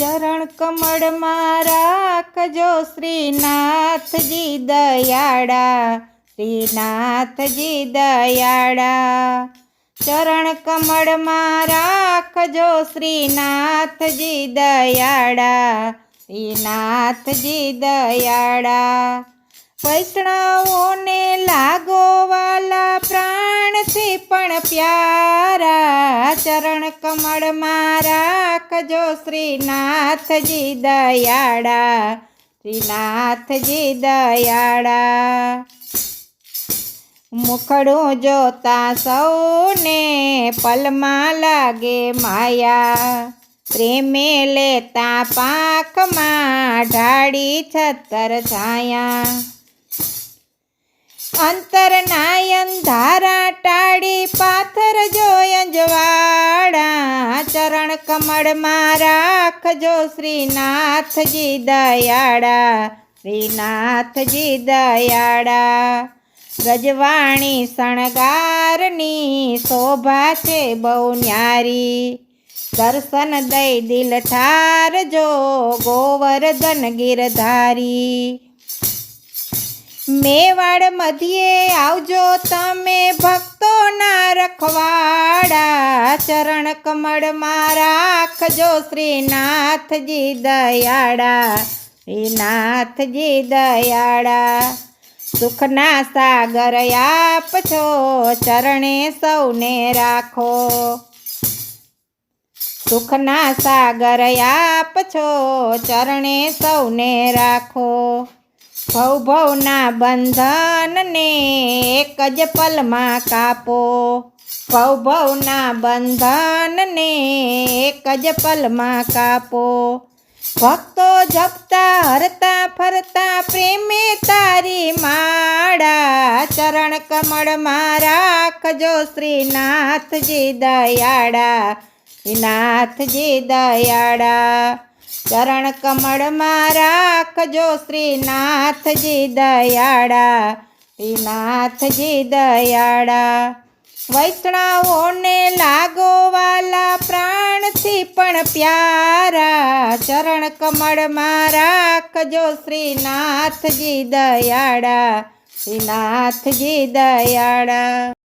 ચરણ કમળમાં રાખજો શ્રીનાથજી દયાળા શ્રીનાથજી દયાળા. ચરણ કમળમાં રાખજો શ્રીનાથજી દયાળા શ્રીનાથજી દયાળા. વૈષ્ણવોને લાગો વાલા પણ પ્યારા ચરણ કમળમાં રાખજો શ્રીનાથજી દયાળા શ્રીનાથજી દયાળા. મુખડું જોતા સૌને પલમાં લાગે માયા, પ્રેમે લેતા પાકમાં ઢાળી છતર છાયા. અંતરનાયન ધારા ટાળી પાથર જોયંજવાળા ચરણ કમળમાં રાખજો શ્રીનાથજી દયાળા શ્રીનાથજી દયાળા ગજવાણી શણગારની શોભા છે બહુ ન્યારી. દર્શન દઈ દિલ ઠારજો ગોવર્ધન ગિરધારી. મેવાડ મધ્યે આવજો તમે ભક્તોના રખવાડા. ચરણ કમળમાં રાખજો શ્રીનાથજી દયાળા. શ્રીનાથજી દયાળા. સુખના સાગર આપજો, ચરણે સૌને રાખો. સુખના સાગર આપ છો ચરણે સૌને રાખો. ભવ ભવના બંધનને એક જ પલમાં કાપો. ભવ ભવના બંધનને એક જ પલમાં કાપો. ભક્તો જપતા, હરતા, ફરતા, પ્રેમે તારી માળા ચરણ કમળમાં રાખજો શ્રીનાથજી દયાળા. શ્રીનાથજી દયાળા. ચરણ કમળમાં રાખજો શ્રીનાથજી દયાળા શ્રીનાથજી દયાળા. વૈષ્ણવોને લાગો વાલા પ્રાણથી પણ પ્યારા ચરણ કમળમાં રાખજો શ્રીનાથજી દયાળા શ્રીનાથજી દયાળા.